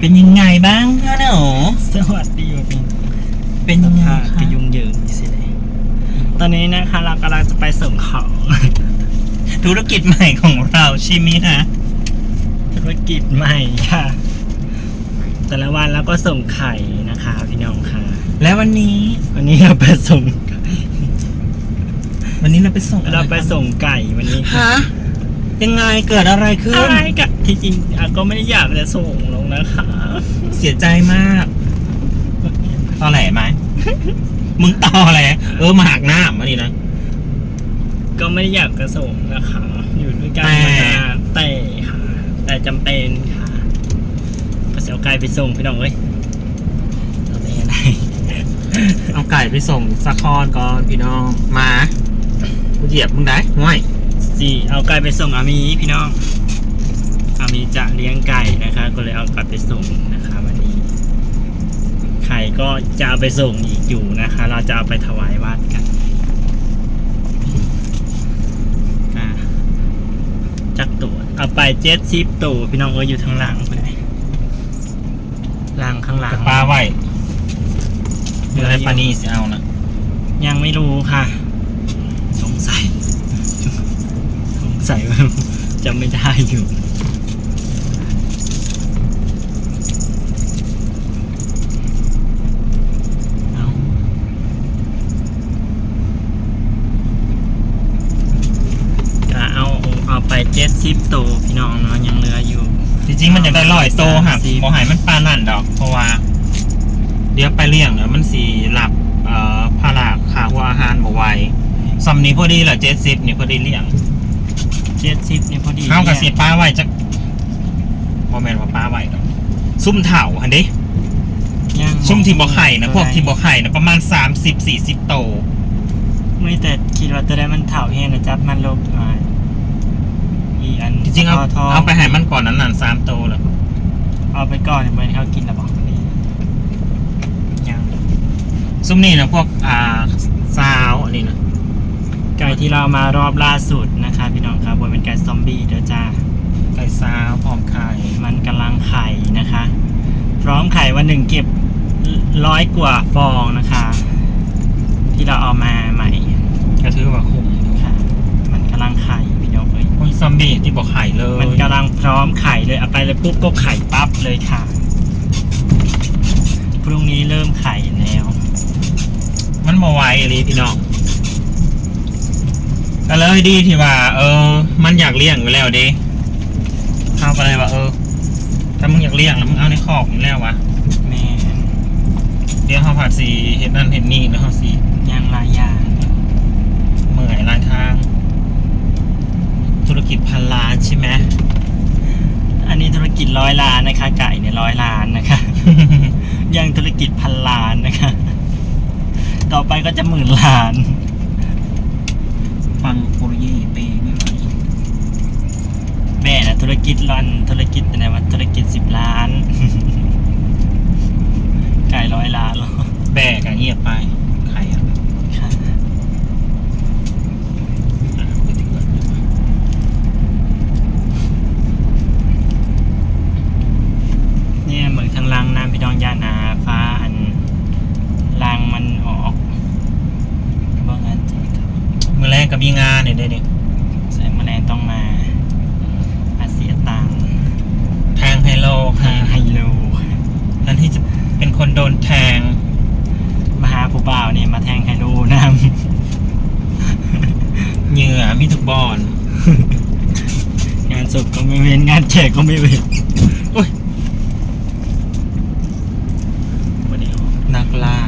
เป็นยังไงบ้างคะหนูสวัสดีครับพี่เป็นยังไงค่ะคะก็ยุ่งเหยิงสิเลยตอนนี้นะคะเรากำลังจะไปส่งของ ธุรกิจใหม่ของเราใช่ไหมฮะธุรกิจใหม่ค่ะ แต่ละวันเราก็ส่งไข่นะคะพี่น้องค่ะ แล้ววันนี้วันนี้เราไปส่ง วันนี้เราไปส่งอะเราไปคะส่งไก่วันนี้ฮะ ยังไงเกิดอะไรขึ้น อะไรกันที่จริงอะก็ไม่ได้อยากจะส่งลงนะคะเสียใจมากตอแหลไหม มึงตอแหลเออมาหักหน้ามาดินะ ก็ไม่ได้อยากจะส่งนะคะ อยู่ด้วยกันแต่มานานแต่ค่ะแต่จำเป็นค่ะก็เสียไก่ไปส่งพี่น้องเอ้ยตอนนี้อะไรเอาไก่ไปส่งสะคอนก่อนพี่น้อง มากูเหยียบมึงได้ห่วย สี่เอาไก่ไปส่งอามีพี่น้องอามีจะเลี้ยงไก่นะคะ ก็เลยเอาไก่ไปส่งนะคะวันนี้ไข่ก็จะเอาไปส่งอีกอยู่นะคะ เราจะเอาไปถวายวัดกันอะจักตัวเอาไปเจ็ดสิบตัวพี่น้องเอ้ยอยู่ทางหลังเลยหลังข้างหลังแต่ปลาไหวเรืออะไรปลานี่สิเอานะยังไม่รู้ค่ะ สงสัย สงสัยว่าจะไม่ได้อยู่เอาก็เอาเอาไปเจ็ดสิบตัวพี่น้องเนาะยังเหลืออยู่ จริงๆมันจะได้ลอยโตหักสามสิบโมหายมันปลานั่นดอก เพราะว่าเดี๋ยวไปเลี้ยงเนี่ยมันสีหลับเอ่อภาระขาหัวอาหารบ่ไหวซัมนี้พอดีแหละเจ็ดสิบนี่พอดีเลี้ยง เจ็ดสิบเนี่ยพอดีเข้ากับเสียป้าไหวจักโมเมนว่าป้าไหวดอกซุ่มเถ่าหันเด้ยังซุ่มทีมบ่ไข่นะพวกทีมบ่ไข่นะประมาณสามสิบสี่สิบโตไม่แต่คิดว่าจะได้มันเถ่าแห้งนะจับมันลบอ่าอีอันจริงๆเอาทองเอาไปให้มันก่อนนั้นนั่นสามโตแล้วเอาไปก่อนเมื่อเขากินแล้วบอกนี่ยังซุ่มนี่นะพวกอ่าซาวอันนี้นะ ไก่ที่เรามารอบล่าสุดนะคะพี่น้องครับบนเป็นไก่ซอมบี้เด้อจ้าไก่ซาวพร้อมไข่มันกำลังไข่นะคะ พร้อมไข่วันหนึ่งเก็บร้อยกว่าฟองนะคะ ที่เราเอามาใหม่ก็ถือว่าคุ้มอยู่ค่ะ มันกำลังไข่พี่น้องเอ้ยโอ้ยซอมบี้ที่บอกไข่เลย มันกำลังพร้อมไข่เลยเอาไปเลยปุ๊บก็ไข่ปั๊บเลยค่ะพรุ่งนี้เริ่มไข่แล้ว มันมาไวเลยพี่น้อง ก็เลยดีที่ว่า เออ มันอยากเลี้ยงอยู่แล้วดิเข้าไปเลยว่าเออ ถ้ามึงอยากเลี้ยงแล้วมึงเอาในคอกอยู่แล้ววะแม่เดี๋ยวเขาผัดสีเห็ดนั่นเห็ดนี่แล้วเขาสีย่างหลายอย่างเมื่อยลายทาง ธุรกิจพันล้านใช่ไหมอันนี้ธุรกิจร้อยล้านนะคะ ไก่เนี่ยร้อยล้านนะคะ ยังธุรกิจพันล้านนะคะ ต่อไปก็จะหมื่นล้าน ฟังโปรยี่เปไม่ไหวแม่นะธุรกิจรันธุรกิจอะไรวะธุรกิจสิบล้านไก่ร้อยล้านเหรอแบกอะเงียบไปใครอะค่ะอะไปถึงก่อนเนี่ยเหมือนทางลังน้ำพี่น้องยานาฟ้าอันลังมันออกบ้างอันเจ๊ครับ มือแรกก็มีงานเนี่ยเด้เนี่ยใส่แมลงต้องมาอาเสียตังค์แทงไฮโลแทค่ะงไฮโลแทนที่จะเป็นคนโดนแทงมาหาผู้บ่าวเนี่ยมาแทงไฮโลนเหงื่อมีทุกบอนำ งานศพก็ไม่เว้นงานแจกก็ไม่เว้นโอ้ยวันนี้นักล่า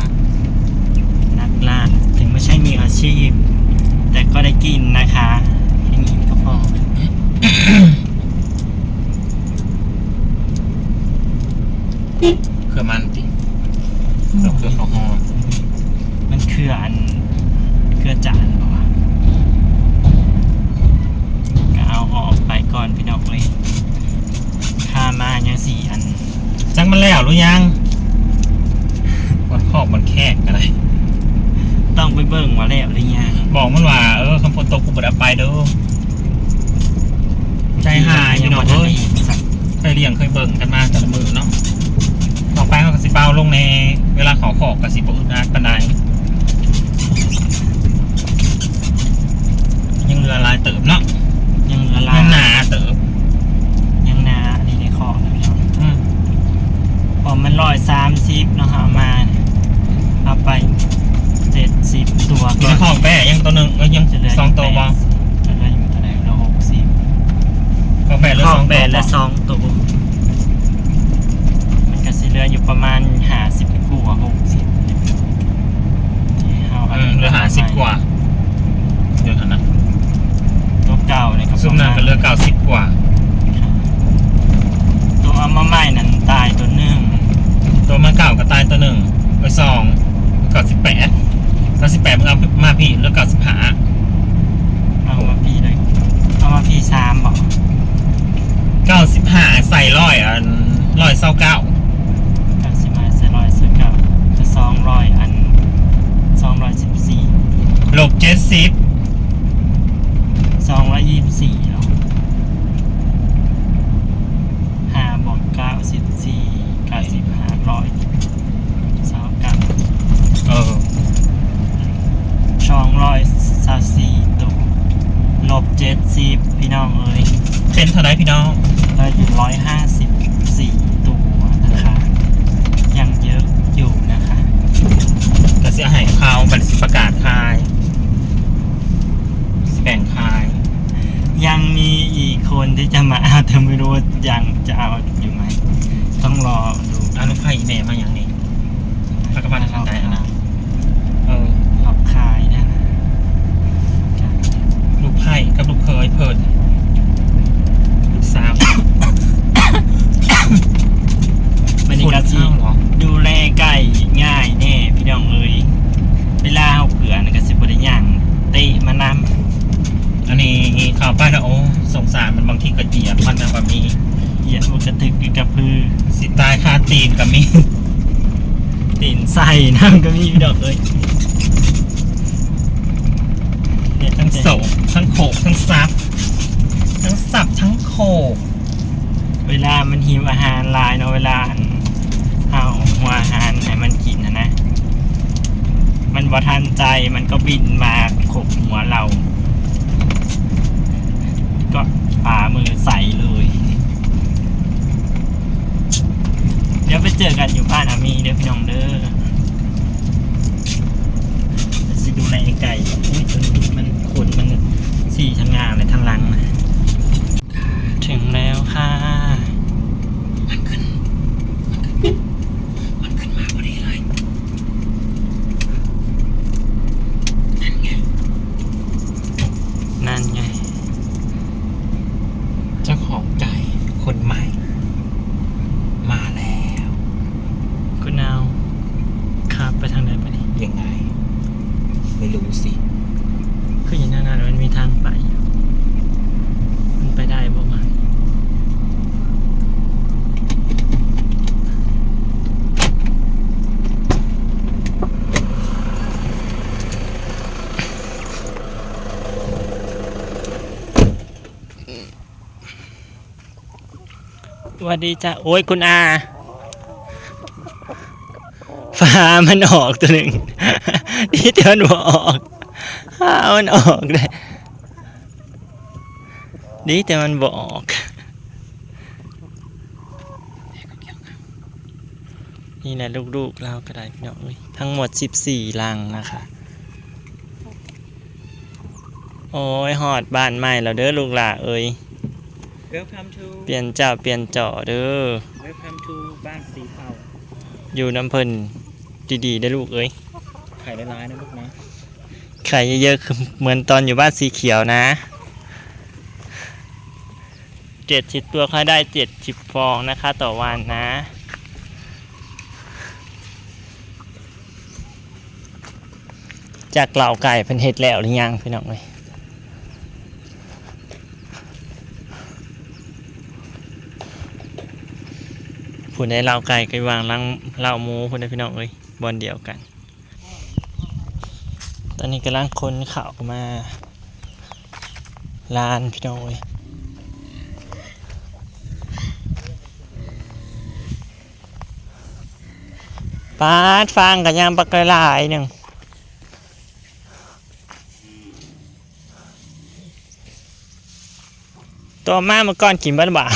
นักล่าถึงไม่ใช่มีอาชีพแต่ ก็ได้กินนะคะอย่างนี้ก็พอมันติเราเครือเขาหอม มันคืออันคือจานปะวะก็เอาออกไปก่อนพี่น้องเลยค่ามายังสี่อัน จังมันแล้วหรือยังวัดขอบมันแคกอะไร ต้องไปเบิ่งว่าแล้วหรือยัง บอกมันว่า เออคำพนตกกูบไดเอาไปเด้อใจหายพี่น้องเอ้ยสักไปเลี้ยงเคยเบิ่งกันมาแต่ละมือเนาะแเขาไปเขากระสิเป้าลงใน เวลาเขาขอกกระสิบอึดอัดปานใดยังเรือลายเติมเนาะยังละลายังหนาเติมยังหนาอันนี้ในคอนะพี่น้องอืมพอมันร้อยสามสิบเนาะเอามาเนี่ยเอาไปเจ็ดสิบตัวอยู่ก็ในของแม่ยังตัวหนึ่งเอ้ยยังจะเหลือสองตัวบ่จะเหลืออยู่เท่าไหร่ละหกสิบ ของแม่เหลือข้อสองแบตัวนละสองตัวมันก็สิเหลืออยู่ประมาณห้าสิบกว่าหกสิบที่เอาอืมเหลือหาสิบกว่าเดี๋ยวนะตัวเก่าเนี่ยก็ซุ่มนั้นก็เหลือเก้าสิบกว่า ตัวเอามาใหม่นั่นตายตัวหนึ่งตัวมาเก่าก็ตายตัวหนึ่งไปสองเก้าสิบแปดเก้าสิบแปดมึงเอามาพี่เหลือเก้าสิบห้าเอามาพี่เลยเอามาพี่สามบอก เก้าสิบห้าใส่ร้อยอันร้อยเศร้าเก้าเก้าสิบห้าเซร้อยเซเก้าจะสองร้อยอันสองร้อยสิบสี่ลบเจ็ดสิบ สองร้อยยี่สิบสี่หรอห้าบอกเก้าสิบสี่เก้าสิบห้าร้อยสองเก้า เออ สองร้อยสามสี่ตัวลบเจ็ดสิบพี่น้องเอ้ย เป็นเท่าไรพี่น้อง เราอยู่ร้อยห้าสิบสี่ตัวนะคะ ยังเยอะอยู่นะคะ ก็เสียหายเขาบัตรสิประกาศขายสิแบ่งขาย ยังมีอีกคนที่จะมาเอาแต่ไม่รู้ว่า ยังจะเอาอยู่ไหม ต้องรอดูอาลูกไผ่แม่มาอย่างนี้พักกะพันทางใดอะนะ เออรอบคายนะนะลูกไผ่กับลูกเคยเพิ่นลูกสาวมันนี่ก็สิฝุ่นเข้าเหรอดูแลไก่ง่ายแน่พี่น้องเอ้ยเวลาเอาเผื่อนะก็สิบริย่างเตะมานำ อันนี้ข่าวป้านะโอ้สงสารมันบางทีก็เหยียบมันนะแบบนี้เหยียดมันกระตึกกระพือสิตายคาตีนกับมีตีนใส่น้ำก็มีพี่ดอกเอ้ยเนี่ยทั้งโศกทั้งโขกทั้งซับทั้งสับทั้งโขกเวลามันหิวอาหารลายเนาะเวลาเอาหัวอาหารให้มันกินนะนะ มันบ่ทันใจมันก็บินมาขบหัวเรา ก็ป่ามือใส่เลย เดี๋ยวไปเจอกันอยู่บ้านอามีเด้อพี่น้องเด้อจะสิดูในไก่อุ้ยตัวนี้มันขนมันสี่ทางงานเลยทางหลังนะถึงแล้วค่ะ มันขึ้น มันขึ้นมาพอดีเลยนั่นไง นั่นไง เจ้าของไก่ คนใหม่ มาแล้ว คุณนาวขับไปทางไหนไปนี่ ยังไง ไม่รู้สิ คืออย่างนั้นนะมันมีทางไป มันไปได้บ่มัน ส วัสดีจ้ะโอ้ยคุณอาฟ้ามันออกตัวหนึ่งที่เตือนบอกออกฟ้ามันออกเลยดีแต่มันบอกนี่แหละลูกๆเราก็ได้พี่น้องทั้งหมด 14ลังนะคะ โอ้ยหอดบ้านใหม่แล้วเด้อลูกหล่าเอ้ย Welcome to เปลี่ยนเจ้าเปลี่ยนเจาะเด้อ Welcome to บ้านสีเทาอยู่น้ำเพิ่นดีๆได้อลูกเอ้ยไข่ร้ายๆนะลูกนะไข่เยอะๆคือเหมือนตอนอยู่บ้านสีเขียวนะเจ็ดสิบตัวค่อยได้เจ็ดสิบฟองนะคะ ต่อวันนะ จากเหล่าไก่เป็นเห็ดแล้วหรือยังพี่น้องเลย ผู้ใดเล่าไก่ก็วางลังเล่าหมูผู้ใดพี่น้องเอ้ยบอลเดียวกัน ตอนนี้กำลังคนข่าวมาลานพี่น้องเอ้ยปาดฟางกับยางปักลายหนึ่งตัวมาเมื่อก่อนกินบ้านบ่า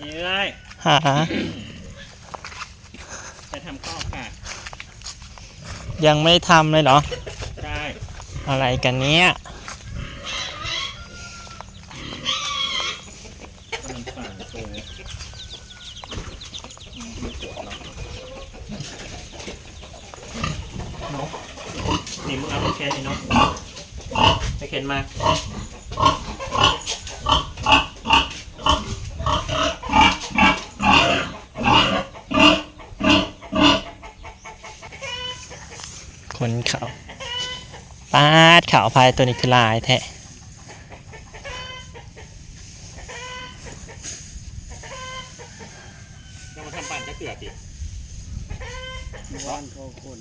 นี่เลย หา จะทำข้าวค่ะยังไม่ทำเลยเหรอใช่อะไรกันเนี้ยกำลังสั่งตัวเนาะนี่มึงเอาไปแค่นี้เนาะไปเข็นมา คนเขาปา ดขาวพายตัวนี้คือลายแท้เรามาทำปั่นจะเกือบดิบ้านเขาคน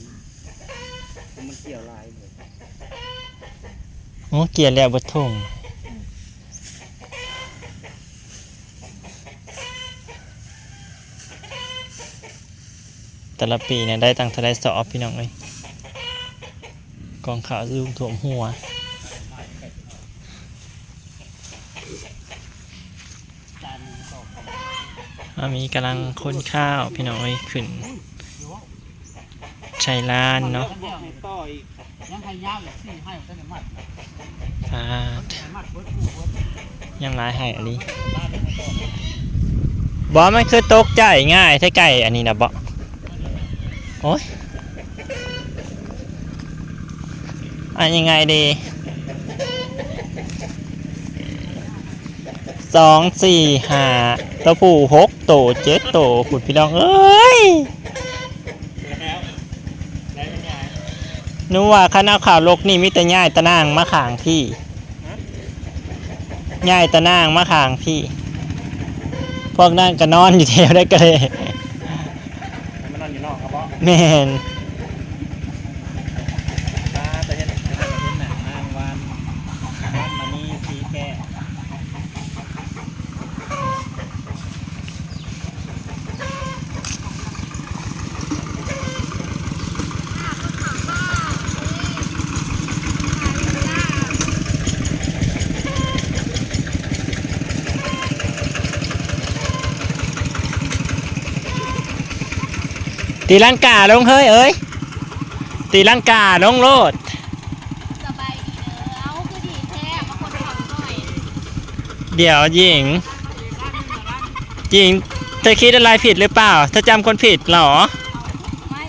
มันเกี่ยวลายเลยโอ้เกลียร์แล้วบดทงแต่ละปีเนี่ยได้ตังค์เทะเลสอบพี่น้องเลย กองขาวลุงถ่วมหัวจานหนึ่งสอามีกำลังค้นข้าวพี่น้อยขึ้นชัยลานเนาะยังให้ต่ออีกยังให้ยาวอีกสี่ให้ตั้งแต่มัดปาดมัดเบิดผู้เบิดยังร้ายให้อันนี้บอมันคือตกใจง่ายถ้าไก่อันนี้นะบอโอ้ย อันยังไงดีสองสี่ห้าตัวผู้หกตัวเจ็ดตัวขุดพี่น้องเอ้ยแล้วได้เป็นไงนึกว่าคณะข่าวลกนี่มิแต่ย่ายตะนางมาขางพี่ย่ายตะนางมาขางพี่ พวกนั่นก็นอนอยู่แถวได้ก็เลยมันนอนอยู่นอกครับบอสแม่น ตาแต่เห็นแต่เห็นหนังนางวันวันมานี่สีแก่ ตีลังกาลงเฮ้ยเอ้ยตีลังกาลงโลดสบายดีเด้อเอาคือดีแท้มาคนทำหน่อยเดี๋ยวหญิงหญิงเธอคิดอะไรผิดหรือเปล่าเธอจำคนผิดเหรอไม่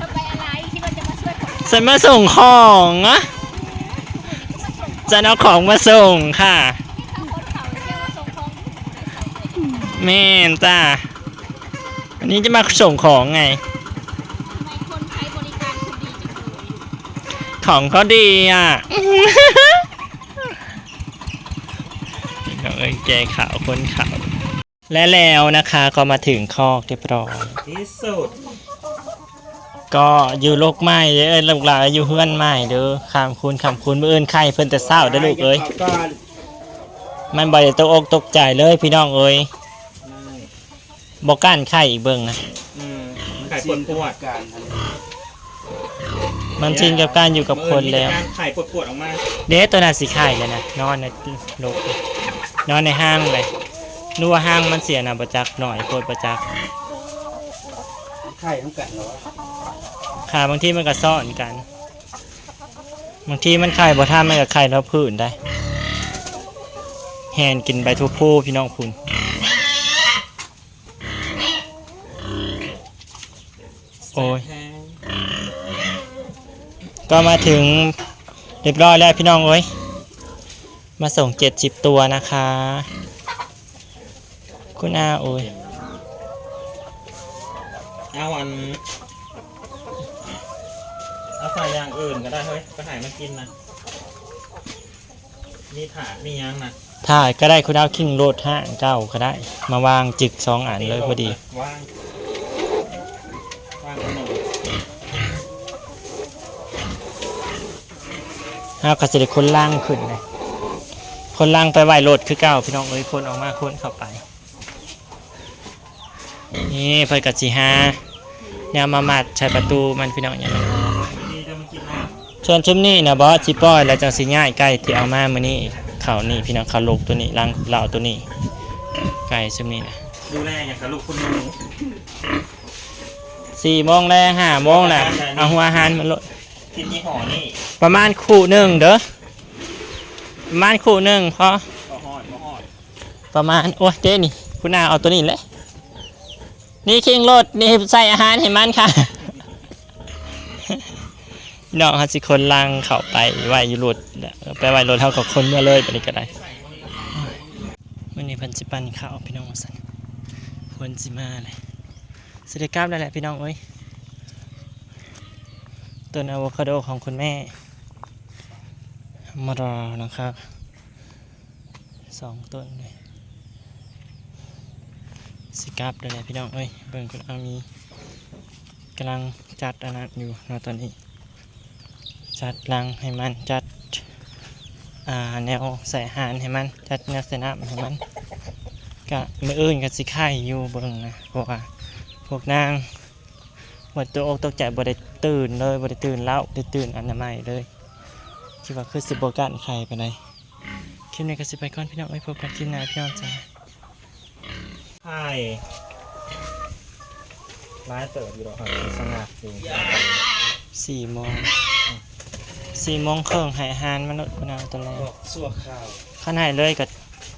จะไปอะไรคิดว่าจะมาช่วยคนฉันมาส่งของอะฉันเอาของมาส่งค่ะ ที่ทำคนเขาเรียกว่าทรงของ แม่นจ้าอันนี้จะมาส่งของไง ทำไมคนใช้บริการคุณดีจังเลยของเขาดีอะ น้องเอ้ยแกขาวคนขาวและแล้วนะคะก็มาถึงคอกเรียบร้อยที่สุดก็อยู่โลกใหม่เด้อเอ้ยลูกหลานอยู่เพื่อนใหม่เด้อคำคุณคำคุณเมื่อเอื่นไข่เพิ่นแต่เศร้าเด้อลูกเอ้ย ก่นมันบ่ได้ตกอกตกใจเลยพี่น้องเอ้ย บ่กั้านไข่อีกเบิ่งนะ อืมไข่ปวดปวดการอันนี้มันชินกับการอยู่กับคนแล้วมีต่การไข่ปวดปวดออกมาเด้ตัวน่ะสิไข่เลยนะนอนในโลกนอนในห้างเลยนึกว่าห้างมันเสียนะประจักษ์หน่อยโคตรประจักษ์ไข่ทั้งกันเหรอค่ะบางทีมันก็ซ่อนกัน บางทีมันไข่บ่ท่ามันก็ไข่แล้วพื้นได้ แหนกินใบทุกผู้พี่น้องคุณ โอ้ยแพงก็มาถึงเรียบร้อยแล้วพี่น้องเอ้ย มาส่งเจ็ดสิบตัวนะคะ คุณอาโอ้ยเอาอันเอาใส่อย่างอื่นก็ได้เฮ้ยก็หายมากินนะมีถาดมียังนะถ่ายก็ได้คุณเอาคิงโรดห้างเก้าก็ได้ มาวางจึกสองอันเลยพอดี ว่างว่างขนม ห้าวกระสิได้คนล่างขึ้นเลยคนล่างไปไหวโหลดคือเก้าพี่น้องเอ้ยคนออกมาคนเข้าไป นี่เพิ่นก็สิหาแนวมามัดใช้ประตูมันพี่น้องอย่างนั้นนี่จะมากินน้ส่วนชุมนี้นะบอสสิปล่อยแล้วจังสิง่ายไก่ที่เอามามื้อนี้เขานี่พี่น้องเขาลูกตัวนี้ลังเหล่าตัวนี้ไก่ชุมนี้นะำดูแลอย่างกับลูกคุณหนูสี่โมงแรงห้าโมงแหละเอาหัวอาหารมันลด กินยี่ห้อนี่ประมาณคู่หนึ่งเด้อประมาณคู่หนึ่งพอก็หอดก็หอดประมาณโอ้ยเจ๊นี่คุณนาเอาตัวนี้แหละนี่คิงรถนี่ใส่อาหารให้มันค่ะน้องฮัสิคนลังเข้าไปไหวอยู่รถไปไหวรถเท่ากับคนเมื่อเลยไปนี่ก็ได้มื่อนี้เพันสิปันข้าวพี่น้องว่าสันควรสิมาเลยสวัสดีครับนั่นแหละพี่น้องเอ้ย ต้นอะโวคาโดของคุณแม่มารอนะครับสองต้นเลยสิกับนั่นแหละพี่น้องเอ้ยเบิ่งคุณอามีกำลังจัดอันนั้นอยู่นะตอนนี้ จัดรังให้มันจัดแนวใส่อาหารให้มัน จัดแนวใส่น้ำให้มันกะมืออื่นกับสิไข่อยู่เบิ่งนะเพราะว่าพวกนางหมดตัวอกตกใจบ่ได้ ตื่นเลยบ่ได้ตื่นแล้วได้ตื่นอนามัยเลยคิดว่าคือสิบกันไข่ไปไหนใดคลิปนี้ก็สิไปก่อนพี่น้องไว้พบกันคลิปหน้าพี่น้องจ้าใช่ร้ายเติบอยู่หรอกครับสงัดจริงสี่โมงสี่โมงครึ่งใหายอาหารมันลดพนาวตอนแรกสัวข้าวข้าหายเลยก็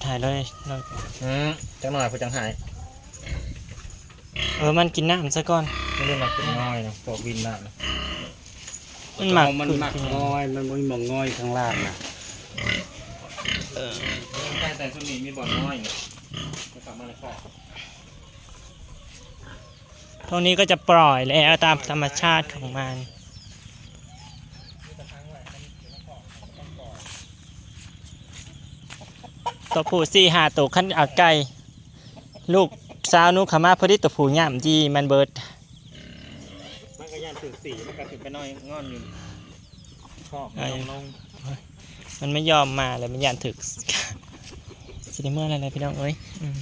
ถ่ายเลยเลยอืมจังหน่อยผู้จังหาย เออมันกินน้ำซะก่อนไม่ได้มากินน้อยนะพวกวินได้นะมันหมักมันขึ้นหมักกินงอย มันบ่มีหมองงอยข้างล่างนะแต่แต่ช่วงนี้มีบ่อนน้อยนะจะกลับมาในคอกตรงนี้ก็จะปล่อยแล้วตามธรรมชาติของมันตัวผู้สี่หาตัวขั้นเอาไก่ลูก สาวนุขามาพอดีตัวผู้ย่ำจีมันเบิดมันก็ยันถึงสี่มันก็ถึงไปน้อยงอนอยู่คอกลงลงมันไม่ยอมมาเลยมันยันถึกสิได้เมื่อไรเลยพี่น้องเอ้ยอืม